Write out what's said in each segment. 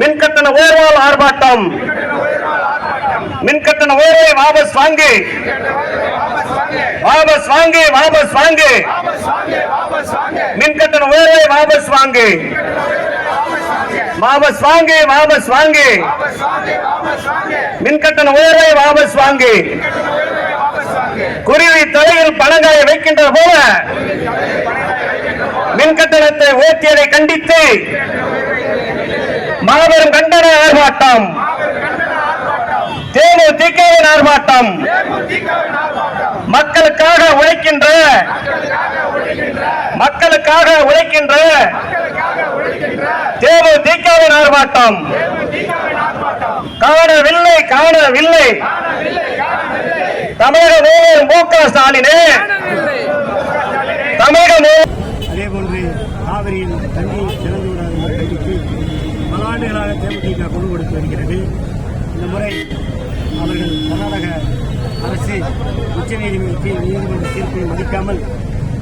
மின்கட்டண உயர்வால் ஆர்ப்பாட்டம். மின்கட்டண உயர்வை வாபஸ் வாங்கி. வாபஸ் வாங்கி வாபஸ் வாங்கி. மின்கட்டண உயர்வை வாபஸ் வாங்கி. வாபஸ் வாங்கி வாபஸ் வாங்கி. மின்கட்டண உயர்வை வாபஸ் வாங்கி. குருவி தலையில் பணங்காய வைக்கின்ற போல மின்கட்டணத்தை உயர்த்தியதை கண்டித்து மாபெரும் கண்டன ஆர்ப்பாட்டம். தேமுதிகவின் ஆர்ப்பாட்டம். மக்களுக்காக உழைக்கின்ற மக்களுக்காக உழைக்கின்ற தேமுதிகவின் ஆர்ப்பாட்டம். காணவில்லை காணவில்லை. தமிழக முதல்வர் மு க ஸ்டாலினே. தமிழக அதே போன்று காவிரியில் தண்ணீர் திறந்து விடாத பல ஆண்டுகளாக தேமுதிக குழு கொடுத்து வருகிறது. இந்த முறை அவர்கள் கர்நாடக அரசு உச்சநீதிமன்றத்தில் நீதிமன்ற தீர்ப்பை மதிக்காமல்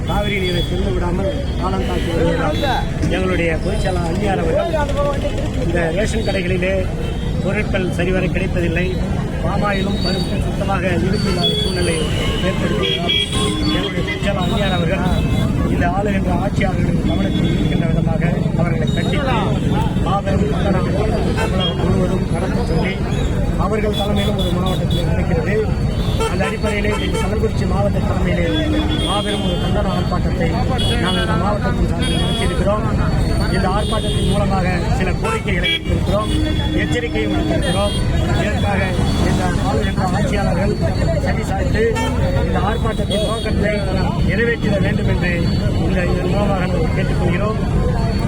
காவிரி நீரை திறந்து விடாமல் காலம் தாக்கி வருகிறார் எங்களுடைய பொதுச்செயலாளர் அந்நியார் அவர்கள் இந்த ரேஷன் கடைகளிலே பொருட்கள் சரிவர கிடைப்பதில்லை. பாமாயிலும் பருப்பு சுத்தமாக இருப்பு இல்லாத சூழ்நிலை ஏற்படுத்துகிறார் எங்களுடைய பொதுச்செயலாளர் அந்நியார் அவர்கள் இந்த ஆளுகின்ற ஆட்சியாளர்களின் கவனத்தில் இருக்கின்ற விதமாக அவர்கள் தலைமையிலும் ஒரு மாவட்டத்தில் நடக்கிறது. அந்த அடிப்படையிலே கள்ளக்குறிச்சி மாவட்ட தலைமையிலே மாபெரும் ஒரு கண்டன ஆர்ப்பாட்டத்தை நாங்கள் இந்த மாவட்டத்தின் சார்பில் நடத்தியிருக்கிறோம். இந்த ஆர்ப்பாட்டத்தின் மூலமாக சில கோரிக்கைகளை வைத்திருக்கிறோம் எச்சரிக்கையும் விடுத்திருக்கிறோம். இதற்காக இந்த மாவட்ட ஆட்சியாளர்கள் சரி சாய்த்து இந்த ஆர்ப்பாட்டத்தின் நோக்கத்தை நிறைவேற்றிட வேண்டும் என்று இந்த இதன் மூலமாக நாங்கள் கேட்டுக்கொள்கிறோம்.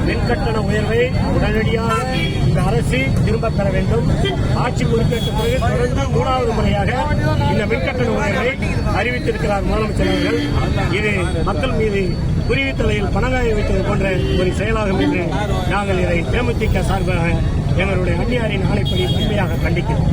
மின்கட்டண உயர்வை உடனடியாக இந்த அரசு திரும்பப் பெற வேண்டும். ஆட்சி பொறுப்பேற்ற பிறகு தொடர்ந்து மூணாவது முறையாக இந்த மின்கட்டண உயர்வை அறிவித்திருக்கிறார் முதலமைச்சர் அவர்கள். இது மக்கள் மீது குருவி தலையில் பணங்காய வைத்தது போன்ற ஒரு செயலாகும் என்று நாங்கள் இதை தேமுதிக சார்பாக எங்களுடைய அந்நியாரின் ஆணைப்படி உண்மையாக கண்டிக்கிறோம்.